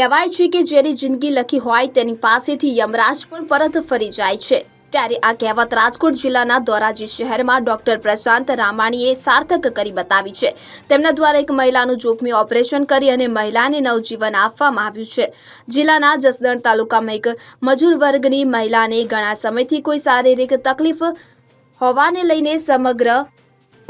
કહેવાય છે કે જેની જિંદગી લખી હોય તેની પાસેથી યમરાજ પણ પરત ફરી જાય છે. ત્યારે આ કહેવત રાજકોટ જિલ્લાના ધોરાજી શહેરમાં ડોક્ટર પ્રશાંત રામાણીએ સાર્થક કરી બતાવી છે. તેમના દ્વારા એક મહિલાનું જોખમી ઓપરેશન કરી અને મહિલાને નવજીવન આપવામાં આવ્યું છે. જિલ્લાના જસદણ તાલુકામાં એક મજૂર વર્ગની મહિલાને ઘણા સમયથી કોઈ શારીરિક તકલીફ હોવાને લઈને સમગ્ર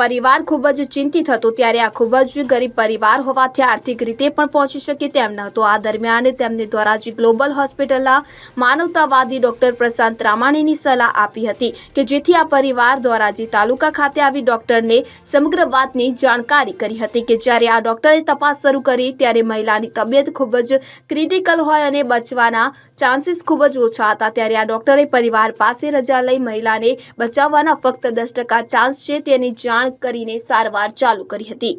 પરિવાર ખૂબ જ ચિંતિત હતો ત્યારે આ ખૂબ જ ગરીબ પરિવાર હોવાથી આર્થિક રીતે પણ પહોંચી શકે તેમ ન હતો. આ દરમિયાન તેમને ધોરાજી ગ્લોબલ હોસ્પિટલના માનવતાવાદી ડોક્ટર પ્રશાંત રામાણીની સલાહ આપી હતી કે જેથી આ પરિવાર ધોરાજી તાલુકા ખાતે આવી ડોક્ટરને સમગ્ર વાતની જાણકારી કરી હતી કે જ્યારે આ ડોક્ટરે તપાસ શરૂ કરી ત્યારે મહિલાની તબિયત ખૂબ જ ક્રિટિકલ હોય અને બચવાના ચાન્સીસ ખૂબ જ ઓછા હતા. ત્યારે આ ડોક્ટરે પરિવાર પાસે રજા લઈ મહિલાને બચાવવાના ફક્ત દસ ટકા ચાન્સ છે તેની જાણ કરીને સારવાર ચાલુ કરી હતી.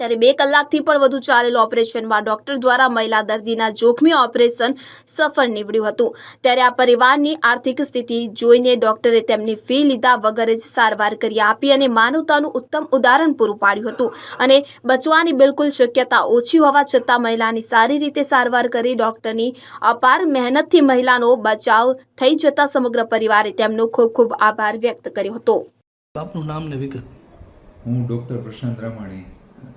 ત્યારે બે કલાકથી પણ વધુ ચાલેલું ઓપરેશનમાં ડોક્ટર દ્વારા મહિલા દર્દીના જોખમી ઓપરેશન સફળ નીવડ્યું હતું. ત્યારે આ પરિવારની આર્થિક સ્થિતિ જોઈને ડોક્ટરે તેમની ફી લીધા વગર જ સારવાર કરી આપી અને માનવતાનું ઉત્તમ ઉદાહરણ પૂરું પાડ્યું હતું અને બચવાની બિલકુલ શક્યતા ઓછી હોવા છતાં મહિલાની સારી રીતે સારવાર કરી ડોક્ટરની અપાર મહેનતથી મહિલાનો બચાવ થઈ જતાં સમગ્ર પરિવારે તેમનો ખૂબ ખૂબ આભાર વ્યક્ત કર્યો હતો. આપનું નામ ને વિગત. હું doctor Prashant Ramani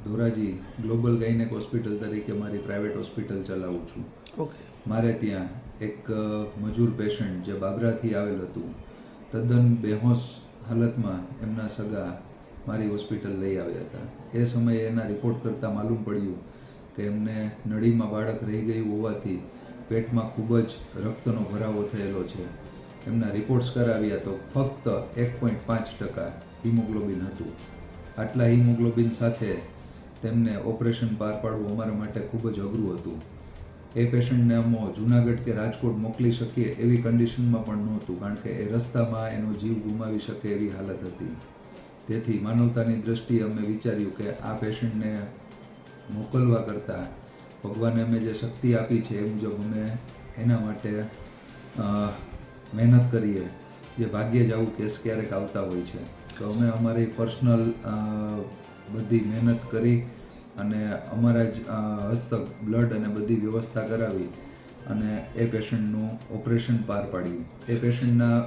Dhoraji global gynaec hospital તરીકે મારી પ્રાઇવેટ હોસ્પિટલ ચલાવું છું. ઓકે. મારે ત્યાં એક મજૂર પેશન્ટ જે બાબરાથી આવેલ હતું તદ્દન બેહોશ હાલતમાં એમના સગા મારી હોસ્પિટલ લઈ આવ્યા હતા. એ સમયે એના રિપોર્ટ કરતાં માલુમ પડ્યું કે એમને નળીમાં બાળક રહી ગયું હોવાથી પેટમાં ખૂબ જ રક્તનો ભરાવો થયેલો છે. એમના રિપોર્ટ્સ કરાવ્યા તો ફક્ત એક પોઈન્ટ પાંચ ટકા હિમોગ્લોબિન હતું. આટલા હિમોગ્લોબિન સાથે તેમને ઓપરેશન પાર પાડવું અમારા માટે ખૂબ જ અઘરું હતું. એ પેશન્ટને અમો જુનાગઢ કે રાજકોટ મોકલી શકીએ એવી કન્ડિશનમાં પણ નહોતું, કારણ કે એ રસ્તામાં એનો જીવ ગુમાવી શકે એવી હાલત હતી. તેથી માનવતાની દ્રષ્ટિએ અમે વિચાર્યું કે આ પેશન્ટને મોકલવા કરતાં ભગવાને અમે જે શક્તિ આપી છે એ મુજબ અમે એના માટે મહેનત કરીએ જે ભાગ્યે જ આવું કેસ ક્યારેક આવતા હોય છે. તો અમે અમારી પર્સનલ બધી મહેનત કરી અને અમારા જ હસ્તક બ્લડ અને બધી વ્યવસ્થા કરાવી અને એ પેશન્ટનું ઓપરેશન પાર પાડ્યું. એ પેશન્ટના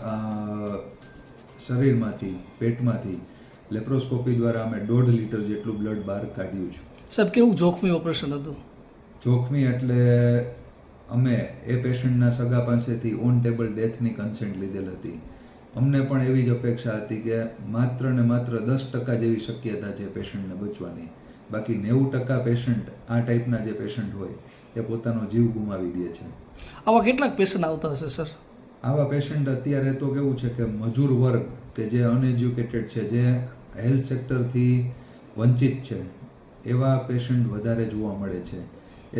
શરીરમાંથી પેટમાંથી લેપ્રોસ્કોપી દ્વારા અમે દોઢ લીટર જેટલું બ્લડ બહાર કાઢ્યું છે. સાહેબ કેવું જોખમી ઓપરેશન હતું? જોખમી એટલે અમે એ પેશન્ટના સગા પાસેથી ઓન ટેબલ ડેથની કન્સેન્ટ લીધેલ હતી. અમને પણ એવી જ અપેક્ષા હતી કે માત્ર ને માત્ર દસ ટકા જેવી શક્યતા છે પેશન્ટને બચવાની. બાકી નેવું ટકા પેશન્ટ આ ટાઈપના જે પેશન્ટ હોય એ પોતાનો જીવ ગુમાવી દે છે. આવા કેટલાક પેશન્ટ આવતા હશે સર? આવા પેશન્ટ અત્યારે તો કેવું છે કે મજૂર વર્ગ કે જે અનએજ્યુકેટેડ છે જે હેલ્થ સેક્ટરથી વંચિત છે એવા પેશન્ટ વધારે જોવા મળે છે.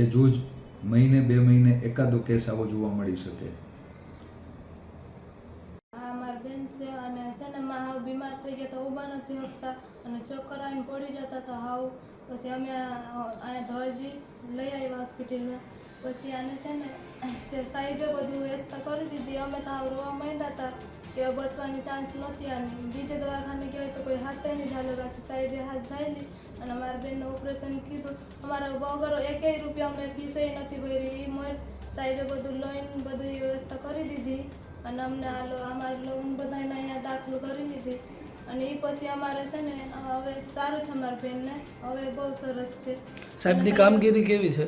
એ જૂજ મહિને, બે મહિને એકાદો કેસ આવો જોવા મળી શકે. મારી બેન છે અને છે ને હાવ બીમાર થઈ ગયા તો ઊભા નથી શકતા અને ચક્કર આવીને પડી જતા હતા હાવ. પછી અમે અહીંયા ધોળજી લઈ આવ્યા હોસ્પિટલમાં. પછી આને છે ને, સાહેબે બધું વ્યસ્ત કરી દીધી. અમે તો હાવ રોવા માંડ્યા હતા. કે બચવાની ચાન્સ નહોતી અને બીજે દવાખાને ગયા તો કોઈ હાથે નહીં ચાલે. બાકી સાહેબે હાથ ઝાલી અને અમારા બેનનું ઓપરેશન કીધું. અમારા વગર એકેય રૂપિયા અમે ફીસે નથી ભરી. એ મર સાહેબે બધું લઈને બધી વ્યવસ્થા કરી દીધી અને અમને આ અમારે બધાને અહીંયા દાખલો કરી દીધી અને એ પછી અમારે છે ને હવે સારું છે અમારા બેનને. હવે બહુ સરસ છે. સાહેબની કામગીરી કેવી છે?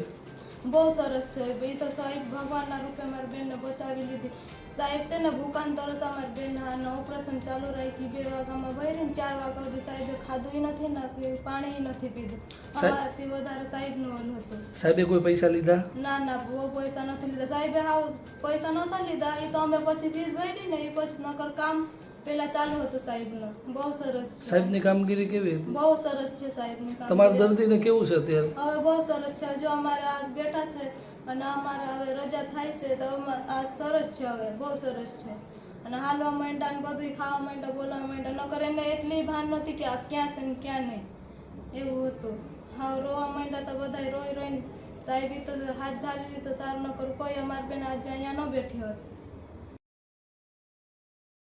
બહુ સરસ છે. એ તો સાહેબ ભગવાનના રૂપે મારી બેનને બચાવી લીધી. સાહેબ છે ને ભૂકાન તરત અમારી બેન આનું ઓપરેશન ચાલુ રાખી બે વાગ્યામાં ભરીને ચાર વાગ્યા સુધી સાહેબે ખાધું નથી ને પાણી નથી પીધું. અમારાથી વધારે સાહેબનું ઓલું હતું. સાહેબે કોઈ પૈસા લીધા? ના ના બહુ પૈસા નથી લીધા. સાહેબે હાવ પૈસા નહોતા લીધા એ તો અમે પછી ફીસ ભરી ને એ પછી નકર કામ પેલા ચાલુ હતું સાહેબનું. બહુ સરસ છે. સાહેબની કામગીરી કેવી હતી? બહુ સરસ છે સાહેબની કામ તમારા દર્દીને કેવું છે અત્યારે? હવે બહુ સરસ છે. જો અમારે આજ બેઠા છે અને અમારે હવે રજા થાય છે તો આ સરસ છે હવે. બહુ સરસ છે. અને હાલવા માંડ્યા ને બધું ખાવા માંડ્યા બોલવા માંડ્યા. નકર એને એટલી ભાન નહોતી કે આ ક્યાં છે ને ક્યાં નહીં. એવું હતું. હા રોવા માંડ્યા તો બધા રોઈ રોઈને સાહેબી તો હાથ ઝાલી તો સારું ન કરું કોઈ અમારી બેન આજે અહીંયા ન બેઠી હોત.